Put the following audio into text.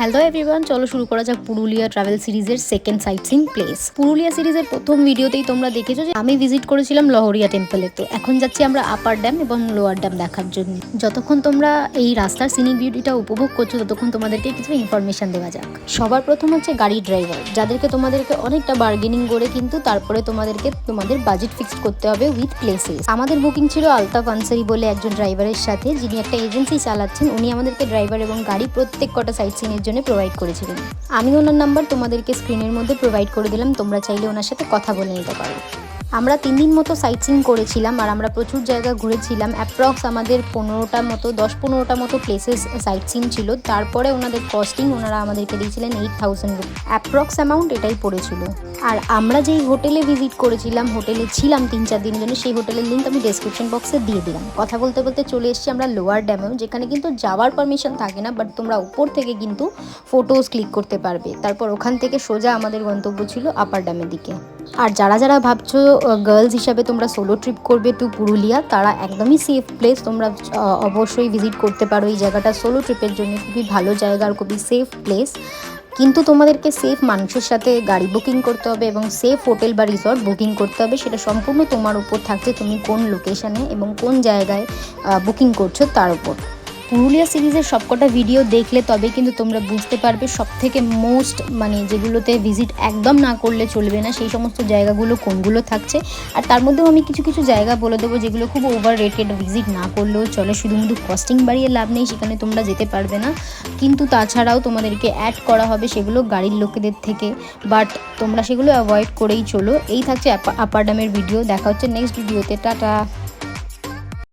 Hello everyone চলো শুরু করা যাক পুরুলিয়া ট্রাভেল সিরিজের second sightseeing place Purulia সিরিজের প্রথম ভিডিওতেই তোমরা দেখেছ যে আমি ভিজিট করেছিলাম লহরিয়া টেম্পলেতে এখন যাচ্ছি আমরা আপার ড্যাম এবং লোয়ার ড্যাম দেখার জন্য। যতক্ষণ তোমরা এই রাস্তার সিনিক বিউটিটা উপভোগ করছ, ততক্ষণ তোমাদেরকে কিছু ইনফরমেশন দেওয়া যাক। সবার প্রথম হচ্ছে গাড়ির ড্রাইভার যাদেরকে তোমাদেরকে অনেকটা বার্গেনিং করে কিন্তু তারপরে তোমাদেরকে তোমাদের বাজেট ফিক্সড করতে হবে উইথ প্লেসেস আমাদের বুকিং ছিল আলতাফ আনসারি বলে একজন ড্রাইভারের সাথে, যিনি একটা এজেন্সি চালাচ্ছেন, উনি আমাদেরকে ড্রাইভার এবং গাড়ি প্রত্যেক কটা সাইট সিনের জন্য প্রোভাইড করেছিলেন। আমি ওনার নাম্বার তোমাদেরকে স্ক্রিনের মধ্যে প্রোভাইড করে দিলাম, তোমরা চাইলে ওনার সাথে কথা বলে নিতে পারো। আমরা তিন দিন মতো সাইট সিন করেছিলাম আর আমরা প্রচুর জায়গা ঘুরেছিলাম। অ্যাপ্রক্স আমাদের পনেরোটা মতো, দশ পনেরোটা মতো প্লেসেস সাইট সিন ছিল। তারপরে ওনাদের কস্টিং ওনারা আমাদেরকে দিয়েছিলেন eight thousand rupee approx amount এটাই পড়েছিল। আর আমরা যেই হোটেলে ভিজিট করেছিলাম হোটেলে ছিলাম তিন চার দিনের জন্য, সেই হোটেলের লিঙ্ক আমি ডেসক্রিপশন বক্সে দিয়ে দিলাম। কথা বলতে বলতে চলে এসেছি আমরা লোয়ার ড্যামেও যেখানে কিন্তু যাওয়ার পারমিশন থাকে না বাট তোমরা উপর থেকে কিন্তু ফটোজ ক্লিক করতে পারবে। তারপর ওখান থেকে সোজা আমাদের গন্তব্য ছিল আপার ড্যামের দিকে। আর যারা যারা ভাবছ গার্লস হিসাবে তোমরা সোলো ট্রিপ করবে টু পুরুলিয়া, তারা একদমই সেফ প্লেস তোমরা অবশ্যই ভিজিট করতে পারো এই জায়গাটা। সোলো ট্রিপের জন্য খুবই ভালো জায়গা আর খুবই সেফ প্লেস কিন্তু তোমাদেরকে সেফ মানুষের সাথে গাড়ি বুকিং করতে হবে এবং সেফ হোটেল বা রিসর্ট বুকিং করতে হবে। সেটা সম্পূর্ণ তোমার উপর থাকছে তুমি কোন লোকেশানে এবং কোন জায়গায় বুকিং করছ তার উপর। পুরুলিয়া সিরিজের সবকটা ভিডিও দেখলে তবে কিন্তু তোমরা বুঝতে পারবে সব থেকে মোস্ট মানে যেগুলোতে ভিজিট একদম না করলে চলবে না, সেই সমস্ত জায়গাগুলো কোনগুলো থাকছে। আর তার মধ্যেও আমি কিছু কিছু জায়গা বলে দেবো যেগুলো খুব ওভার রেটেড ভিজিট না করলেও চলে। শুধুমুধু কস্টিং বাড়িয়ে লাভ নেই, সেখানে তোমরা যেতে পারবে না। কিন্তু তাছাড়াও তোমাদেরকে অ্যাড করা হবে সেগুলো গাড়ির লোকেদের থেকে। বাট তোমরা সেগুলো অ্যাভয়েড করেই চলো। এই থাকছে আপার ড্যামের ভিডিও দেখা হচ্ছে নেক্সট ভিডিওতে টাটা!